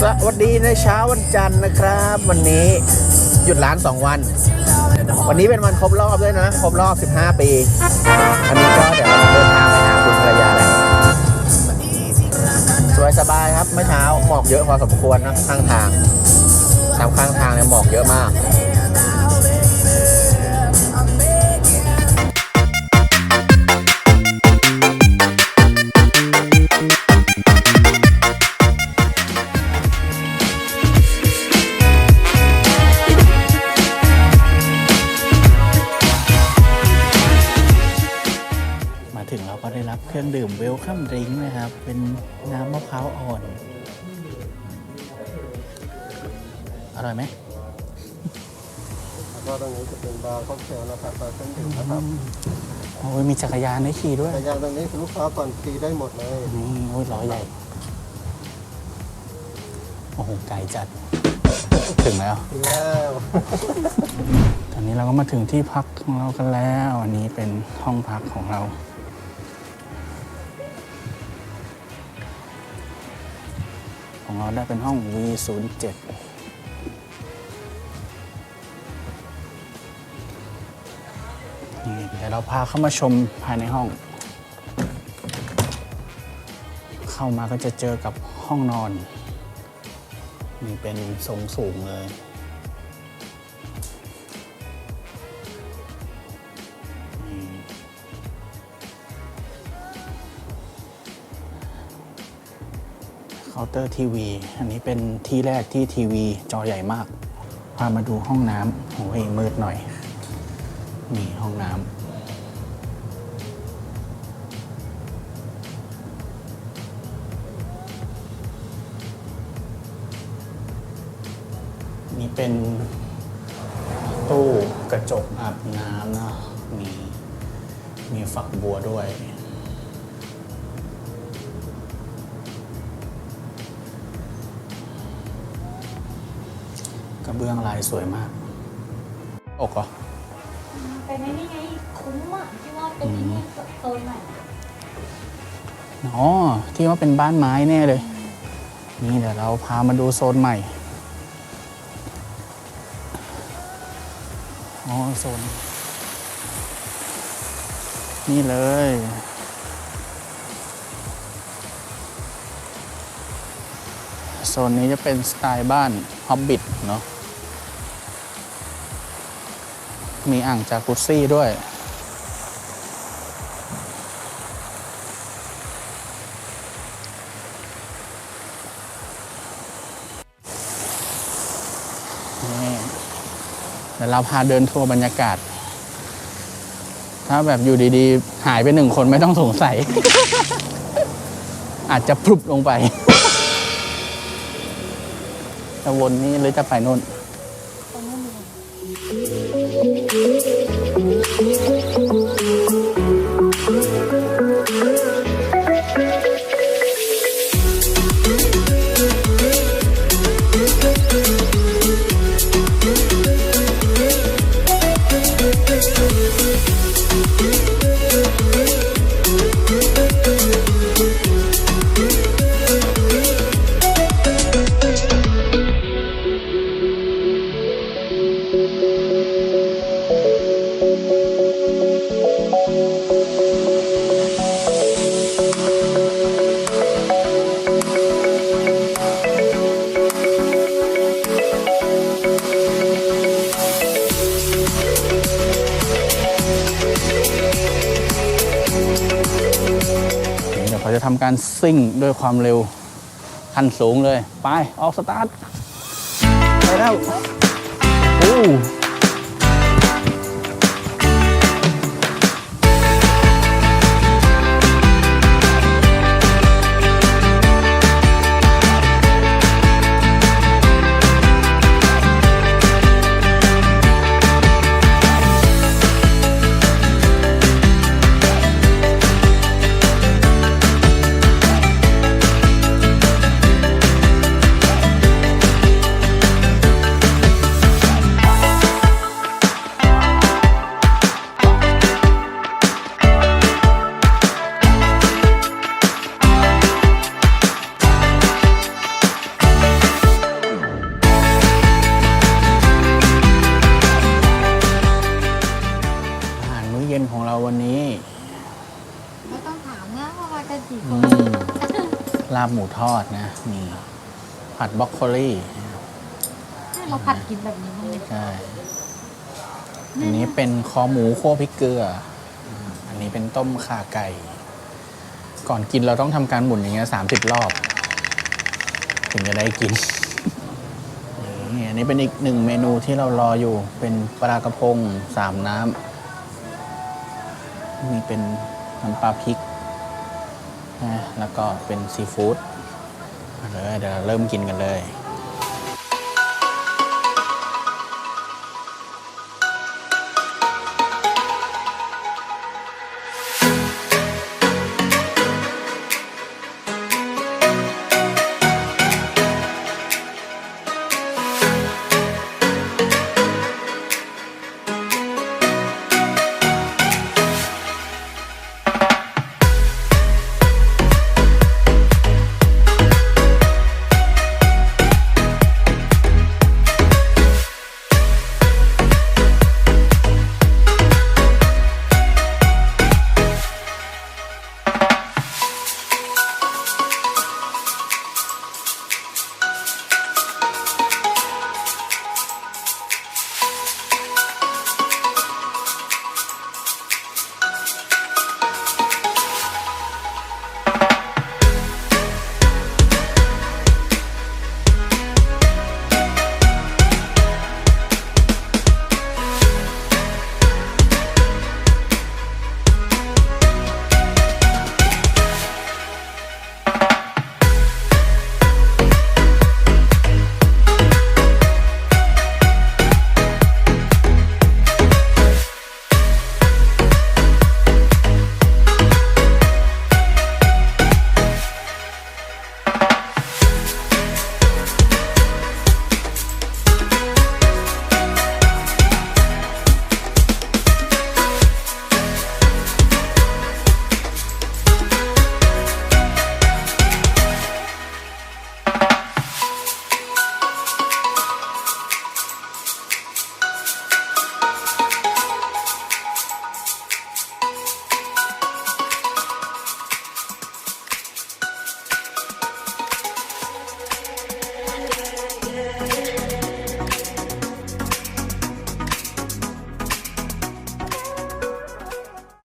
สวัสดีในเช้าวันจันทร์นะครับ วันนี้หยุดร้าน 2 วัน วันนี้เป็นวันครบรอบด้วยนะ ครบรอบ 15 ปี อันนี้ก็เดี๋ยวเดินทางไปหาคุณภรรยาแล้วสวยสบายครับเมื่อเช้าหมอกเยอะพอสมควรนะข้างทางตามข้างทางเนี่ยหมอกเยอะมาก เป็นน้ำมะพร้าวอ่อน อร่อยไหมแล้วก็ตรงนี้จะเป็นบาร์ค็อกเทลนะครับบาร์เครื่องดื่มนะครับโอ้ยมีจักรยานให้ขี่ด้วย แต่อย่างตรงนี้คือลูกค้าผ่อนฟรีได้หมดเลยนี่โอ้ยล้อใหญ่ โอ้โหไกลจัด ถึงแล้ว ถึงแล้วตอนนี้เราก็มาถึงที่พักของเรากันแล้ว อันนี้เป็นห้องพักของเรา ของเราได้เป็นห้อง V07 นี่เดี๋ยวเราพาเข้ามาชมภายในห้อง เข้ามาก็จะเจอกับห้องนอน นี่เป็นทรงสูงเลย เคาน์เตอร์ทีวี อันนี้เป็นที่แรกที่ทีวีจอใหญ่มาก พามาดูห้องน้ำโอ้ยมืดหน่อย นี่ห้องน้ำนี่เป็นตู้กระจกอาบน้ำนะมีมีฝักบัวด้วย ระเบื้องลายสวยมากอกเหรอเป็นไอ้นี่ไงคุ้มอะที่ว่าเป็นไอ้นี่โซนใหม่อ๋อที่ว่าเป็นบ้านไม้แน่เลย นี่เดี๋ยวเราพามาดูโซนใหม่อ๋อโซนนี่เลยโซนนี้จะเป็นสไตล์บ้านฮอบบิทเนาะ มีอ่างจากุซซี่ด้วยนี่เดี๋ยวเราพาเดินทัวร์บรรยากาศ ถ้าแบบอยู่ดีๆ หายไปหนึ่งคนไม่ต้องสงสัย อาจจะพลุบลงไป จะวนนี่หรือจะไปโน่น เดี๋ยวเขาจะทำการซิ่งด้วยความเร็วขั้นสูงเลย ไป ออกสตาร์ท ไปแล้วโอ้ ไม่ต้องถามนะว่ามากันกี่คอืนมลาบหมูทอดนะมีผัดบรอกโคลี่ใช่เราผัดกินแบบนี้มั้างไหมใช่ อันนี้เป็นคอหมูคั่วพริกเกลืออันนี้เป็นต้มข่าไก่ ก่อนกินเราต้องทำการหมุนอย่างเงี้ยสามสิบรอบ ถึงจะได้กินอันนี้เป็นอีกหนึ่งเมนูที่เรารออยู่ เป็นปลากระพงสามน้ำนี่เป็น น้ำปลาพริกนะแล้วก็เป็นซีฟู้ดเดี๋ยวเริ่มกินกันเลย